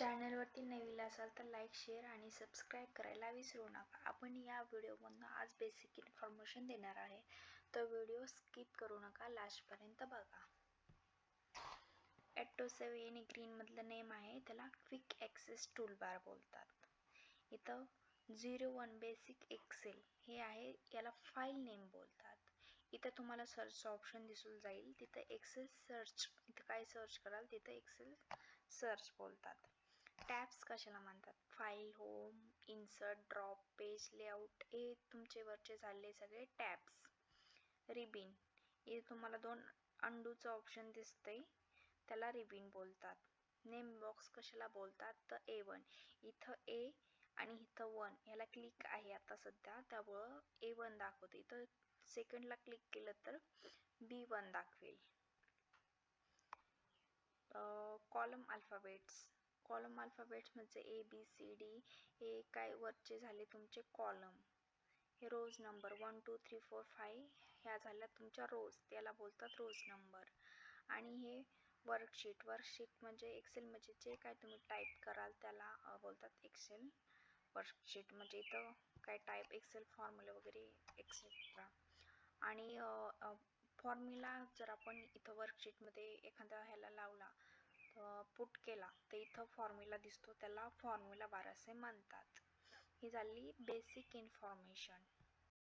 चॅनलवरती नवीन असाल तर लाईक शेअर आणि सबस्क्राईब करायला विसरू नका. आपण या व्हिडिओमधून आज बेसिक इन्फॉर्मेशन देणार आहे. तर व्हिडिओ स्किप करू नका. लास्टपर्यंत बघा. ॲटोसेव आणि ग्रीनमधलं नेम आहे. त्याला क्विक ॲक्सेस टूलबार बोलतात. इथं झिरो वन बेसिक एक्सेल हे आहे. याला फाईल नेम बोलतात. इथं तुम्हाला सर्च ऑप्शन दिसून जाईल. तिथं एक्सेल सर्च इथं काय सर्च कराल? तिथं एक्सेल सर्च बोलतात. टॅब्स कशाला म्हणतात? File home insert drop page layout हे तुमचे वरचे झाले सगळे टॅब्स. रिबिन. इथे तुम्हाला दोन अंडूचं ऑप्शन दिसतंय. त्याला रिबिन बोलतात. नेम बॉक्स कशाला बोलतात? तर ए वन. इथं ए आणि इथं वन. याला क्लिक आहे आता सध्या. त्यामुळं ए वन दाखवते. इथं सेकंडला क्लिक केलं तर बी वन दाखवेल. कॉलम अल्फाबेट्स कॉलम अल्फाबेट्स म्हणजे ए बी सी डी हे काय वरचे झाले तुमचे कॉलम हे rows number one two three four five ह्या झाल्या तुमच्या रोज त्याला बोलतात रोज नंबर आणि हे वर्कशीट वर्कशीट म्हणजे एक्सेल म्हणजे जे काय तुम्ही टाईप कराल त्याला बोलतात एक्सेल वर्कशीट म्हणजे इथं काय टाईप एक्सेल फॉर्म्युला वगैरे एक्सेट्रा आणि फॉर्म्युला जर आपण इथं वर्कशीटमध्ये एखाद्या ह्याला पुट केला. तर इथं फॉर्म्युला दिसतो. त्याला फॉर्म्युला बार असे म्हणतात. ही झाली बेसिक इन्फॉर्मेशन